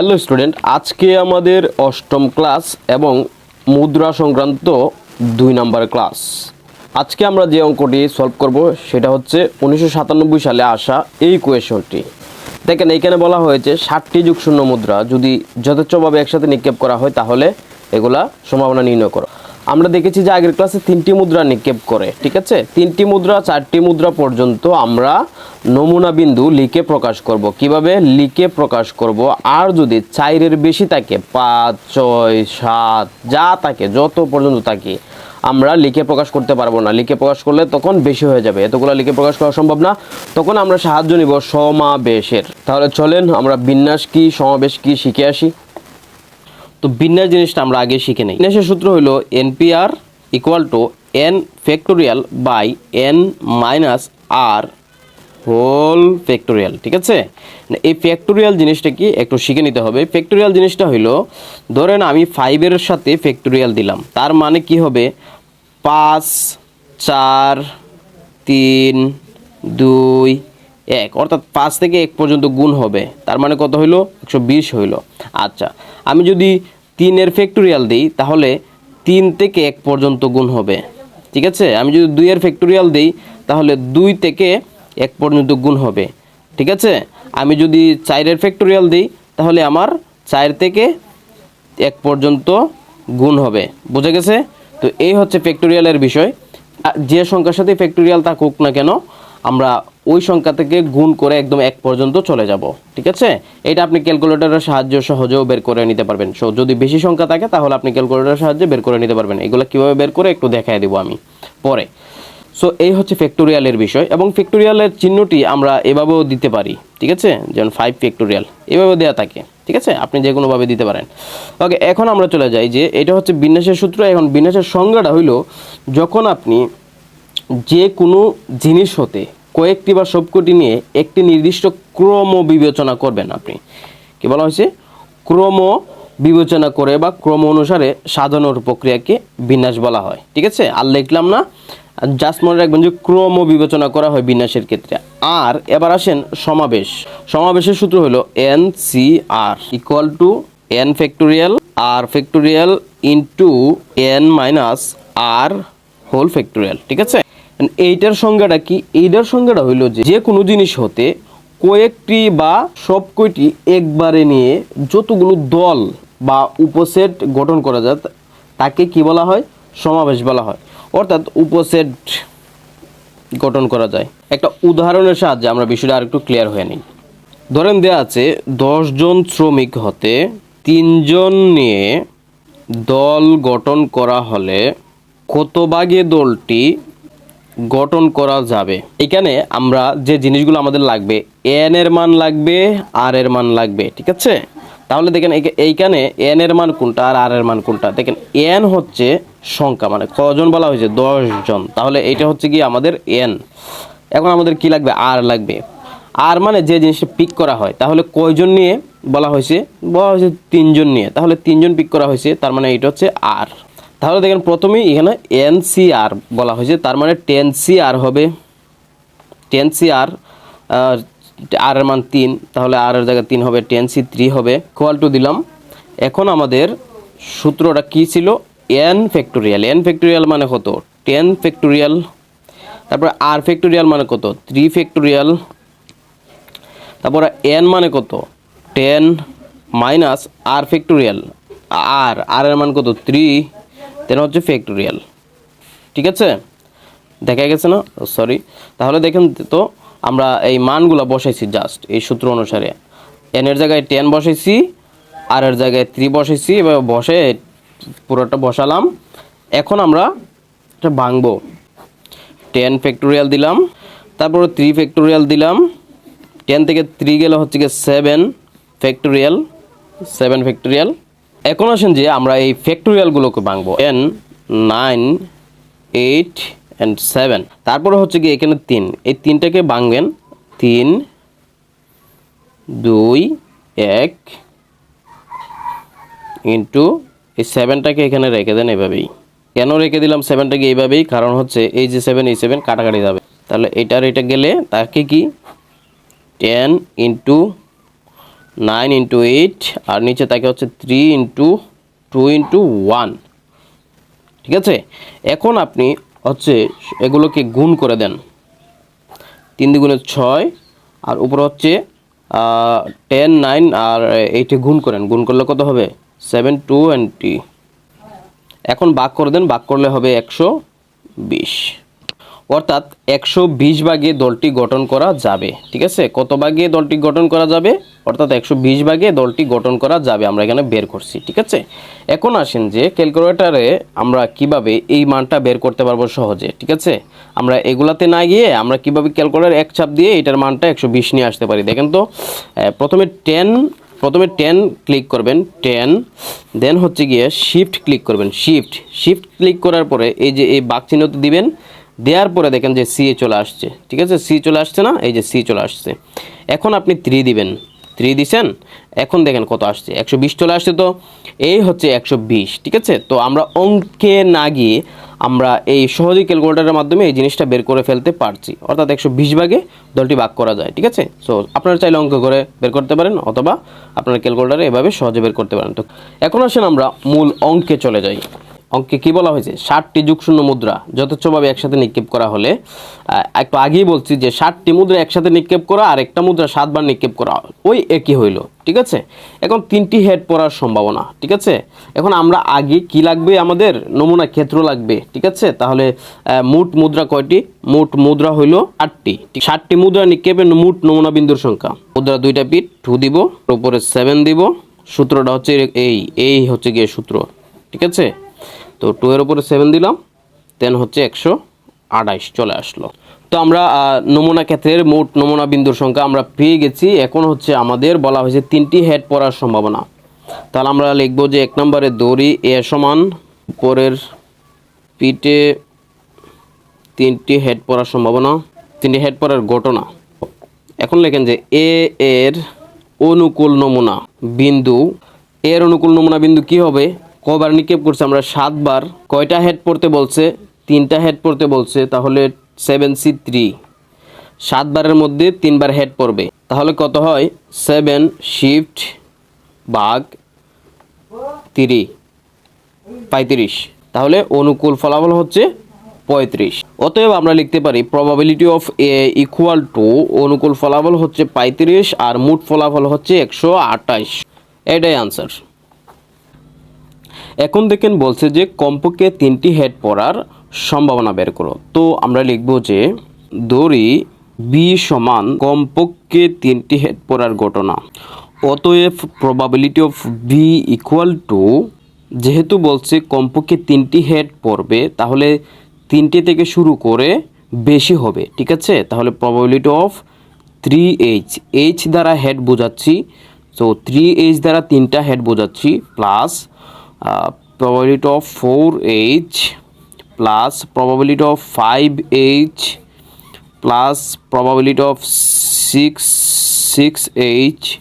Hello student, আজকে আমাদের অষ্টম ক্লাস এবং মুদ্রা সংক্রান্ত দুই নাম্বার ক্লাস। আজকে আমরা যে অঙ্কটি সলভ করব সেটা হচ্ছে উনিশশো সাতানব্বই সালে আসা এই কোয়েশনটি দেখেন, এইখানে বলা হয়েছে ষাটটি যুগ শূন্য মুদ্রা, যদি যথেচ্ছভাবে একসাথে নিক্ষেপ করা হয় তাহলে এগুলা সম্ভাবনা নির্ণয় করো। আমরা দেখেছি যে আগের ক্লাসে তিনটি মুদ্রা নিক্ষেপ করে, ঠিক আছে? তিনটি মুদ্রা, চারটি মুদ্রা পর্যন্ত আমরা নমুনা বিন্দু লিখে প্রকাশ করব। কীভাবে? লিখে প্রকাশ করব। আর যদি চাইরের বেশি থাকে, পাঁচ, ছয়, সাত, যা থাকে, যত পর্যন্ত থাকে, আমরা লিখে প্রকাশ করতে পারব না। লিখে প্রকাশ করলে তখন বেশি হয়ে যাবে। এতগুলো লিখে প্রকাশ করা সম্ভব না। তখন আমরা সাহায্য নিব সমাবেশের। তাহলে চলেন আমরা বিন্যাস কি, সমাবেশ কি শিখে আসি। তো বিন্যাস জিনিসটা আমরা আগে শিখে নেই। বিন্যাসের সূত্র হলো NPR equal to N factorial by N minus R whole factorial ঠিক আছে? এই ফ্যাক্টোরিয়াল জিনিসটা কি একটু শিখে নিতে হবে। ফ্যাক্টোরিয়াল জিনিসটা হইল, ধরেন আমি ফাইভের সাথে ফ্যাক্টোরিয়াল দিলাম। তার মানে কি হবে? পাঁচ, চার, তিন, দুই, এক। অর্থাৎ পাঁচ থেকে এক পর্যন্ত গুণ হবে। তার মানে কত হইল? একশো বিশ হইল। আচ্ছা আমি যদি তিনের ফ্যাক্টোরিয়াল দিই, তাহলে তিন থেকে এক পর্যন্ত গুণ হবে। ঠিক আছে? আমি যদি দুইয়ের ফ্যাক্টোরিয়াল দিই, তাহলে দুই থেকে এক পর্যন্ত গুণ হবে। ঠিক আছে? আমি যদি চারের ফ্যাক্টোরিয়াল দিই, তাহলে আমার চার থেকে এক পর্যন্ত গুণ হবে। বুঝে গেছে? তো এই হচ্ছে ফ্যাক্টোরিয়ালের বিষয়। যে সংখ্যার সাথে ফ্যাক্টোরিয়াল থাকুক না কেন আমরা ওই সংখ্যা থেকে গুণ করে একদম এক পর্যন্ত চলে যাব, ঠিক আছে? এটা আপনি ক্যালকুলেটরের সাহায্য সহজেও বের করে নিতে পারবেন। সো যদি বেশি সংখ্যা থাকে, তাহলে আপনি ক্যালকুলেটরের সাহায্যে বের করে নিতে পারবেন। এগুলো কীভাবে বের করে একটু দেখাই দেবো আমি পরে। সো এই হচ্ছে ফ্যাক্টোরিয়ালের বিষয় এবং ফ্যাক্টোরিয়ালের চিহ্নটি আমরা এভাবেও দিতে পারি, ঠিক আছে? যেমন ফাইভ ফ্যাক্টোরিয়াল এভাবে দেওয়া থাকে, ঠিক আছে? আপনি যে কোনোভাবে দিতে পারেন। ওকে এখন আমরা চলে যাই যে এটা হচ্ছে বিন্যাসের সূত্র। এখন বিন্যাসের সংজ্ঞাটা হইল, যখন আপনি যে কোনো জিনিস হতে কয়েকটি বা সবকটি নিয়ে একটি নির্দিষ্ট ক্রম বিবেচনা করবেন আপনি। কি বলা হয়েছে? ক্রম বিবেচনা করে বা ক্রম অনুসারে সাজানোর প্রক্রিয়াকে বিন্যাস বলা হয়। ঠিক আছে? আর লিখলাম না, জাস্ট মনে রাখবেন যে ক্রম বিবেচনা করা হয় বিন্যাসের ক্ষেত্রে। আর এবার আসেন সমাবেশ। সমাবেশের সূত্র হলো N C R equal to N factorial R factorial into N minus R whole factorial ঠিক আছে? এইটার সংজ্ঞাটা কি? এইটার সংজ্ঞাটা হইল যে কোনো জিনিস হতে কয়েকটি বা সব কয়টি একবারে নিয়ে যতগুলো দল বা উপসেট গঠন করা যায়, তাকে কি বলা হয়? সমাবেশ বলা হয়। অর্থাৎ উপসেট গঠন করা যায়। একটা উদাহরণের সাহায্যে আমরা বিষয়টা আরেকটু ক্লিয়ার হয়ে নিই। ধরেন দেওয়া আছে জন শ্রমিক হতে তিনজন নিয়ে দল গঠন করা হলে কত ভাগে দলটি গঠন করা যাবে। এখানে আমরা যে জিনিসগুলো আমাদের লাগবে, এন এর মান লাগবে, আর এর মান লাগবে, ঠিক আছে? তাহলে দেখেন এইখা- এইখানে এন এর মান কোনটা আর আর এর মান কোনটা? দেখেন এন হচ্ছে সংখ্যা মানে কজন বলা হয়েছে? জন তাহলে এটা হচ্ছে কি আমাদের এন। এখন আমাদের কি লাগবে? আর লাগবে। আর মানে যে জিনিসটা পিক করা হয়, তাহলে কয়জন নিয়ে বলা হয়েছে? বলা হয়েছে তিনজন নিয়ে। তাহলে তিনজন পিক করা হয়েছে, তার মানে এটা হচ্ছে আর। তাহলে দেখেন প্রথমেই এখানে এন সি আর বলা হয়েছে, তার মানে টেন সি আর হবে। টেন সি আর আর এর মান তিন, তাহলে আর এর জায়গায় তিন হবে টেন সি থ্রি হবে। কোয়াল টু দিলাম। এখন আমাদের সূত্রটা কি ছিল? এন ফ্যাক্টোরিয়াল এন ফ্যাক্টোরিয়াল মানে কত? টেন ফ্যাক্টোরিয়াল তারপরে আর ফ্যাক্টোরিয়াল মানে কত? থ্রি ফ্যাক্টোরিয়াল তারপরে এন মানে কত? টেন মাইনাস আর ফ্যাক্টোরিয়াল আর আর এর মান কত? থ্রি তেন হচ্ছে ফ্যাক্টোরিয়াল ঠিক আছে? দেখা গেছে না? সরি তাহলে দেখেন তো, আমরা এই মানগুলো বসাইছি জাস্ট এই সূত্র অনুসারে। এন এর জায়গায় টেন বসাইছি আর এর জায়গায় থ্রি বসাইছি এবার বসে পুরোটা বসালাম। এখন আমরা এটা ভাঙবো। টেন ফ্যাক্টোরিয়াল দিলাম, তারপরে থ্রি ফ্যাক্টোরিয়াল দিলাম। টেন থেকে থ্রি গেলে হচ্ছে গিয়ে সেভেন ফ্যাক্টোরিয়াল সেভেন ফ্যাক্টোরিয়াল এখন আসেন যে আমরা এই ফ্যাক্টোরিয়ালগুলোকে ভাঙবো। N nine eight and seven তারপরে হচ্ছে কি এখানে তিন। এই তিনটাকে ভাঙবেন। তিন, দুই, এক ইন্টু এই সেভেনটাকে এখানে রেখে দেন এভাবেই। কেন রেখে দিলাম সেভেনটাকে এইভাবেই? কারণ হচ্ছে এই যে সেভেন এই সেভেন কাটাকাটি যাবে। তাহলে এটার এটা গেলে তাকে কি? Ten into nine into eight, আর নিচে তাকে হচ্ছে three into two into one. ঠিক আছে? এখন আপনি হচ্ছে এগুলোকে গুণ করে দেন। তিন দ্বিগুণে ছয়, আর উপরে হচ্ছে টেন নাইন আর এইটে গুণ করেন। গুণ করলে কত হবে? সেভেন টু এখন ভাগ করে দেন, ভাগ করলে হবে একশো বিশ। অর্থাৎ একশো বিশ ভাগে দলটি গঠন করা যাবে, ঠিক আছে? কত ভাগে দলটি গঠন করা যাবে? অর্থাৎ একশো বিশ ভাগে দলটি গঠন করা যাবে, আমরা এখানে বের করছি, ঠিক আছে? এখন আসেন যে ক্যালকুলেটারে আমরা কীভাবে এই মানটা বের করতে পারব সহজে, ঠিক আছে? আমরা এগুলাতে না গিয়ে আমরা কীভাবে ক্যালকুলেটার এক চাপ দিয়ে এটার মানটা একশো বিশ নিয়ে আসতে পারি? দেখেন তো প্রথমে টেন প্রথমে টেন ক্লিক করবেন টেন দেন হচ্ছে গিয়ে শিফট ক্লিক করবেন শিফট শিফট ক্লিক করার পরে এই যে এই বাক চিহ্নতে দিবেন দেওয়ার পরে দেখেন যে সি চলে আসছে। ঠিক আছে? সি চলে আসছে না? এই যে সি চলে আসছে। এখন আপনি থ্রি দিবেন। থ্রি দিছেন? এখন দেখেন কত আসছে। একশো বিশ চলে আসছে তো? এই হচ্ছে একশো বিশ, ঠিক আছে? তো আমরা অঙ্কে না গিয়ে আমরা এই সহজেই ক্যালকুলেটারের মাধ্যমে এই জিনিসটা বের করে ফেলতে পারছি। অর্থাৎ একশো বিশ ভাগে দলটি ভাগ করা যায়, ঠিক আছে? সো আপনারা চাইলে অঙ্ক করে বের করতে পারেন, অথবা আপনারা ক্যালকুলেটারে এভাবে সহজে বের করতে পারেন। তো এখন আসেন আমরা মূল অঙ্কে চলে যাই। অঙ্কে কি বলা হয়েছে? ষাটটি যুগশূন্য মুদ্রা যথেচ্ছভাবে একসাথে নিক্ষেপ করা হলে একটু আগেই বলছি যে ষাটটি মুদ্রা একসাথে নিক্ষেপ করা আর একটা মুদ্রা সাতবার নিক্ষেপ করা, ওই একই হইল, ঠিক আছে? এখন তিনটি হেড পড়ার সম্ভাবনা, ঠিক আছে? এখন আমরা আগে কি লাগবে আমাদের? নমুনা ক্ষেত্র লাগবে, ঠিক আছে? তাহলে মোট মুদ্রা কয়টি? মোট মুদ্রা হইল আটটি ষাটটি মুদ্রা নিক্ষেপের মোট নমুনা বিন্দুর সংখ্যা। মুদ্রা দুইটা পিট টু দিব, উপরে সেভেন দিব, সূত্রটা হচ্ছে এই এই হচ্ছে গিয়ে সূত্র, ঠিক আছে? তো টু এর উপরে সেভেন দিলাম দেন হচ্ছে একশো আঠাইশ চলে আসলো। তো আমরা নমুনা ক্ষেত্রের মোট নমুনা বিন্দুর সংখ্যা আমরা পেয়ে গেছি। এখন হচ্ছে আমাদের বলা হয়েছে তিনটি হেড পড়ার সম্ভাবনা। তাহলে আমরা লিখব যে এক নম্বরে দড়ি এ সমান, উপরের পিঠে তিনটি হেড পড়ার সম্ভাবনা। তিনটি হেড পড়ার ঘটনা। এখন লেখেন যে এ এর অনুকূল নমুনা বিন্দু। এর অনুকূল নমুনা বিন্দু কি হবে? কবার নিক্ষেপ করছে, আমরা সাতবার। কয়টা হেড পড়তে বলছে? তিনটা হেড পড়তে বলছে, তাহলে সেভেন সি থ্রি সাতবারের মধ্যে তিনবার হেড পড়বে। তাহলে কত হয়? সেভেন শিফট বাঘ তিরি, পঁয়ত্রিশ। তাহলে অনুকূল ফলাফল হচ্ছে পঁয়ত্রিশ। অতএব আমরা লিখতে পারি probability of A equal to অনুকূল ফলাফল হচ্ছে পঁয়ত্রিশ আর মোট ফলাফল হচ্ছে একশো আটাইশ এটাই আনসার এখন দেখেন বলছে যে কমপক্ষে তিনটি হেড পড়ার সম্ভাবনা বের করো। তো আমরা লিখব যে দড়ি বি সমান কমপক্ষে তিনটি হেড পড়ার ঘটনা। অতএব probability of B equal to যেহেতু বলছে কমপক্ষে তিনটি হেড পড়বে, তাহলে তিনটে থেকে শুরু করে বেশি হবে, ঠিক আছে? তাহলে probability of three H H দ্বারা হেড বোঝাচ্ছি। তো থ্রি এইচ দ্বারা তিনটা হেড বোঝাচ্ছি plus probability of 4h plus probability of 5h plus probability of 6 6h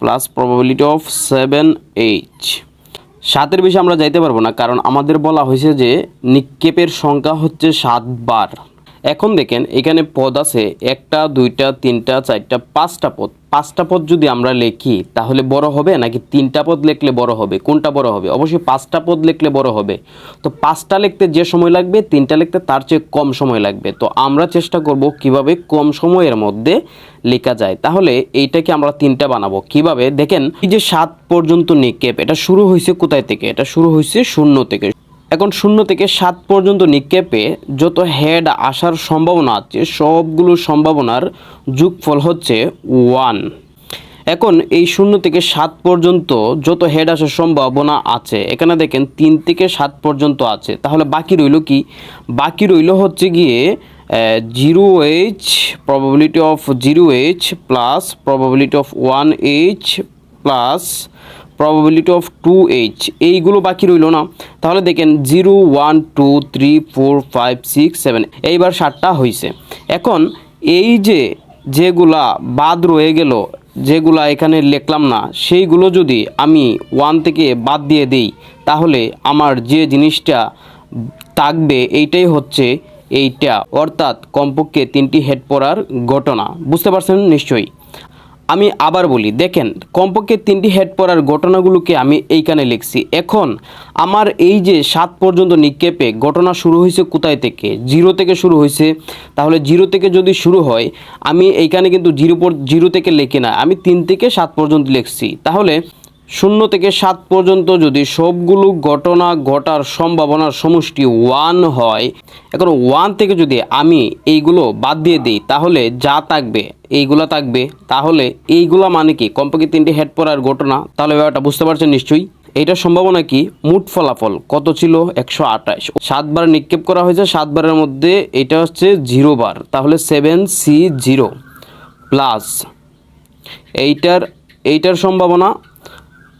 plus probability of 7h সাতের বেশি আমরা যাইতে পারব না কারণ আমাদের বলা হয়েছে যে নিক্ষেপের সংখ্যা হচ্ছে সাতবার এখন দেখেন, এখানে পদ আছে একটা, দুইটা, তিনটা, চারটা, পাঁচটা পদ। পাঁচটা পদ যদি আমরা লিখি, তাহলে বড় হবে নাকি তিনটা পদ লিখলে বড় হবে? কোনটা বড় হবে? অবশ্যই পাঁচটা পদ লিখলে বড় হবে। তো পাঁচটা লিখতে যে সময় লাগবে, তিনটা লিখতে তার চেয়ে কম সময় লাগবে। তো আমরা চেষ্টা করব কীভাবে কম সময়ের মধ্যে লেখা যায়। তাহলে এইটাকে আমরা তিনটা বানাবো। কীভাবে? দেখেন, এই যে সাত পর্যন্ত নিক্ষেপ, এটা শুরু হয়েছে কোথায় থেকে? এটা শুরু হয়েছে শূন্য থেকে। এখন শূন্য থেকে সাত পর্যন্ত নিক্ষেপে যত হেড আসার সম্ভাবনা আছে, সবগুলো সম্ভাবনার যোগফল হচ্ছে ওয়ান। এখন এই শূন্য থেকে সাত পর্যন্ত যত হেড আসার সম্ভাবনা আছে, এখানে দেখেন তিন থেকে সাত পর্যন্ত আছে। তাহলে বাকি রইল কি? বাকি রইল হচ্ছে গিয়ে zero H probability of zero H plus probability of one H plus probability of two H এইগুলো বাকি রইল না। তাহলে দেখেন zero, one, two, three, four, five, six, seven, এইবার সাতটা হয়েছে এখন এই যে যেগুলা বাদ রয়ে গেল, যেগুলা এখানে লিখলাম না, সেইগুলো যদি আমি ওয়ান থেকে বাদ দিয়ে দিই, তাহলে আমার যে জিনিসটা থাকবে, এইটাই হচ্ছে এইটা। অর্থাৎ কমপক্ষে তিনটি হেড পড়ার ঘটনা। বুঝতে পারছেন নিশ্চয়ই? আমি আবার বলি, দেখেন, কমপক্ষে তিনটি হেড পড়ার ঘটনাগুলোকে আমি এইখানে লিখছি। এখন, আমার এই যে সাত পর্যন্ত নিক্ষেপে ঘটনা শুরু হয়েছে কোথায় থেকে? জিরো থেকে শুরু হয়েছে। তাহলে জিরো থেকে যদি শুরু হয়, আমি এইখানে কিন্তু জিরো জিরো থেকে লিখি না। আমি তিন থেকে সাত পর্যন্ত লিখছি। তাহলে শূন্য থেকে সাত পর্যন্ত যদি সবগুলো ঘটনা ঘটার সম্ভাবনার সমষ্টি ওয়ান হয়, এখন ওয়ান থেকে যদি আমি এইগুলো বাদ দিয়ে দিই, তাহলে যা থাকবে, এইগুলো থাকবে, তাহলে এইগুলো মানে কি? কমপক্ষে তিনটে হেড পড়ার ঘটনা। তাহলে ব্যাপারটা বুঝতে পারছেন নিশ্চয়ই? এইটার সম্ভাবনা কি? মোট ফলাফল কত ছিল? একশো আঠাশ। সাতবার নিক্ষেপ করা হয়েছে, সাতবারের মধ্যে এটা হচ্ছে জিরো বার। তাহলে সেভেন সি জিরো প্লাস এইটার এইটার সম্ভাবনা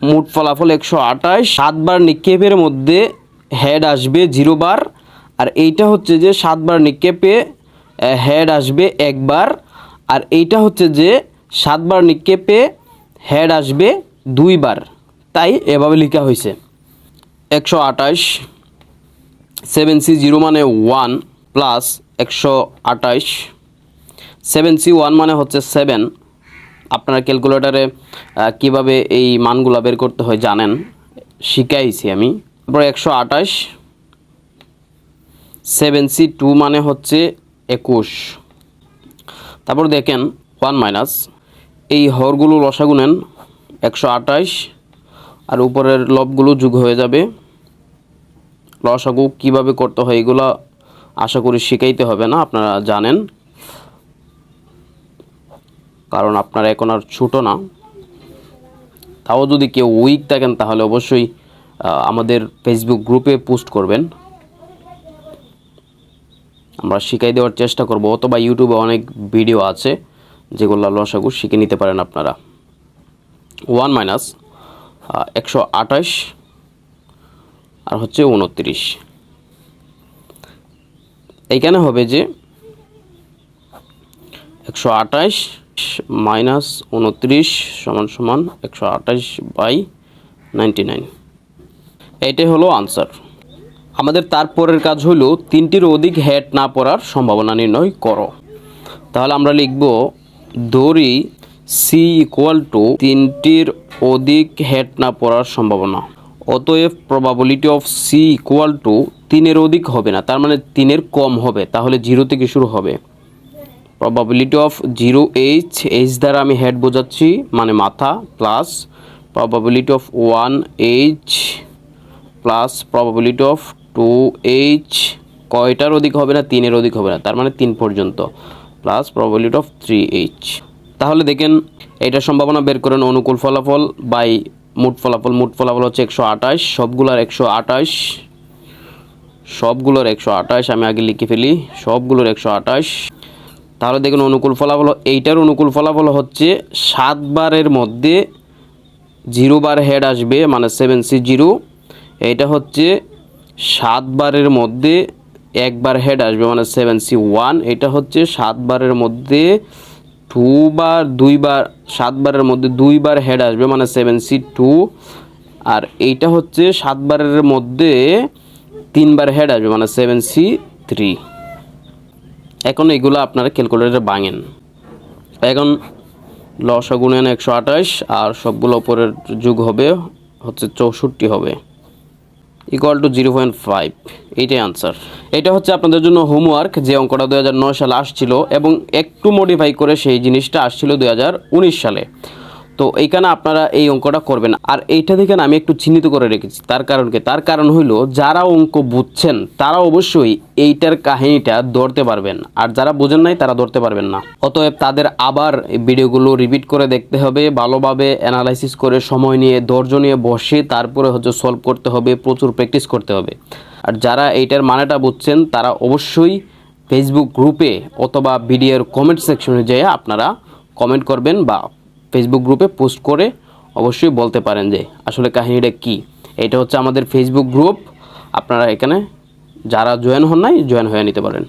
মোট ফলাফল একশো আঠাশ। সাতবার নিক্ষেপের মধ্যে হেড আসবে জিরো বার আর এইটা হচ্ছে যে সাতবার নিক্ষেপে হেড আসবে একবার। আর এইটা হচ্ছে যে সাতবার নিক্ষেপে হেড আসবে দুইবার। তাই এভাবে লেখা হয়েছে। একশো আঠাশ সেভেন সি জিরো মানে ওয়ান প্লাস একশো আঠাশ। সেভেন সি ওয়ান মানে হচ্ছে সেভেন আপনার ক্যালকুলেটারে কীভাবে এই মানগুলো বের করতে হয় জানেন? শিখাইছি আমি। তারপর একশো আঠাশ, সেভেন সি টু মানে হচ্ছে একুশ। তারপর দেখেন, ওয়ান মাইনাস, এই হরগুলো লসাগু নেন, একশো আঠাশ, আর উপরের লবগুলো যোগ হয়ে যাবে। লসাগু কীভাবে করতে হয় এগুলো আশা করি শিখাইতে হবে না, আপনারা জানেন। কারণ আপনারা এখন আর ছোটো না। তাও যদি কেউ উইক থাকেন, তাহলে অবশ্যই আমাদের ফেসবুক গ্রুপে পোস্ট করবেন। আমরা শিখাই দেওয়ার চেষ্টা করব, অথবা ইউটিউবে অনেক ভিডিও আছে, যেগুলো লসাগু শিখে নিতে পারেন আপনারা। ওয়ান মাইনাস একশো আঠাশ, আর হচ্ছে উনত্রিশ। এইখানে হবে যে, একশো আঠাশ মাইনাস উনত্রিশ সমান সমান একশো আঠাশ বাই নাইনটি নাইন এইটাই হলো আনসার আমাদের তারপরের কাজ হলো, তিনটির অধিক হেড না পড়ার সম্ভাবনা নির্ণয় করো। তাহলে আমরা লিখব, দড়ি সি ইকুয়াল টু তিনটির অধিক হেড না পড়ার সম্ভাবনা। অতএব probability of C equal to তিনের অধিক হবে না, তার মানে তিনের কম হবে, তাহলে জিরো থেকে শুরু হবে। Probability of zero H H দ্বারা আমি হেড বোঝাচ্ছি মানে মাথা plus probability of one H plus probability of two H কয়টার অধিক হবে না, তিনের অধিক হবে না, তার মানে তিন পর্যন্ত plus probability of three H তাহলে দেখেন এইটার সম্ভাবনা বের করেন অনুকূল ফলাফল বাই মোট ফলাফল মোট ফলাফল হচ্ছে একশো আঠাশ, সবগুলার একশো আঠাশ, সবগুলোর একশো আঠাশ আমি আগে লিখে ফেলি, সবগুলোর একশো আঠাশ তাহলে দেখুন অনুকূল ফলাফল, এইটার অনুকূল ফলাফল হচ্ছে সাতবারের মধ্যে জিরো বার হেড আসবে মানে সেভেন সি জিরো এইটা হচ্ছে সাতবারের মধ্যে একবার হেড আসবে মানে সেভেন সি ওয়ান এটা হচ্ছে সাতবারের মধ্যে টু বার দুইবার সাতবারের মধ্যে দুইবার হেড আসবে মানে সেভেন সি টু আর এইটা হচ্ছে সাতবারের মধ্যে তিনবার হেড আসবে মানে সেভেন সি থ্রি এখন এগুলো আপনারা ক্যালকুলেটারে ভাঙেন। এখন লসা গুণেন একশো আঠাশ, আর সবগুলো ওপরের যুগ হবে হচ্ছে চৌষট্টি হবে। Equal to zero point five এইটাই আনসার এটা হচ্ছে আপনাদের জন্য হোমওয়ার্ক যে অঙ্কটা দু হাজার নয় সালে আসছিল, এবং একটু মডিফাই করে সেই জিনিসটা আসছিল দু হাজার উনিশ সালে। তো এইখানে আপনারা এই অঙ্কটা করবেন। আর এইটা দেখে আমি একটু চিহ্নিত করে রেখেছি। তার কারণ কি? তার কারণ হইল, যারা অঙ্ক বুঝছেন, তারা অবশ্যই এইটার কাহিনীটা ধরতে পারবেন। আর যারা বোঝেন নাই, তারা ধরতে পারবেন না। অতএব তাদের আবার ভিডিওগুলো রিপিট করে দেখতে হবে, ভালোভাবে অ্যানালাইসিস করে সময় নিয়ে, ধৈর্য নিয়ে বসে তারপরে হচ্ছে সলভ করতে হবে, প্রচুর প্র্যাকটিস করতে হবে। আর যারা এইটার মানেটা বুঝছেন, তারা অবশ্যই ফেসবুক গ্রুপে অথবা ভিডিওর কমেন্ট সেকশনে যেয়ে আপনারা কমেন্ট করবেন বা ফেসবুক গ্রুপে পোস্ট করে অবশ্যই বলতে পারেন যে আসলে কাহিনীটা কি। এটা হচ্ছে আমাদের ফেসবুক গ্রুপ আপনারা এখানে যারা জয়েন হন নাই জয়েন হয়ে নিতে পারেন।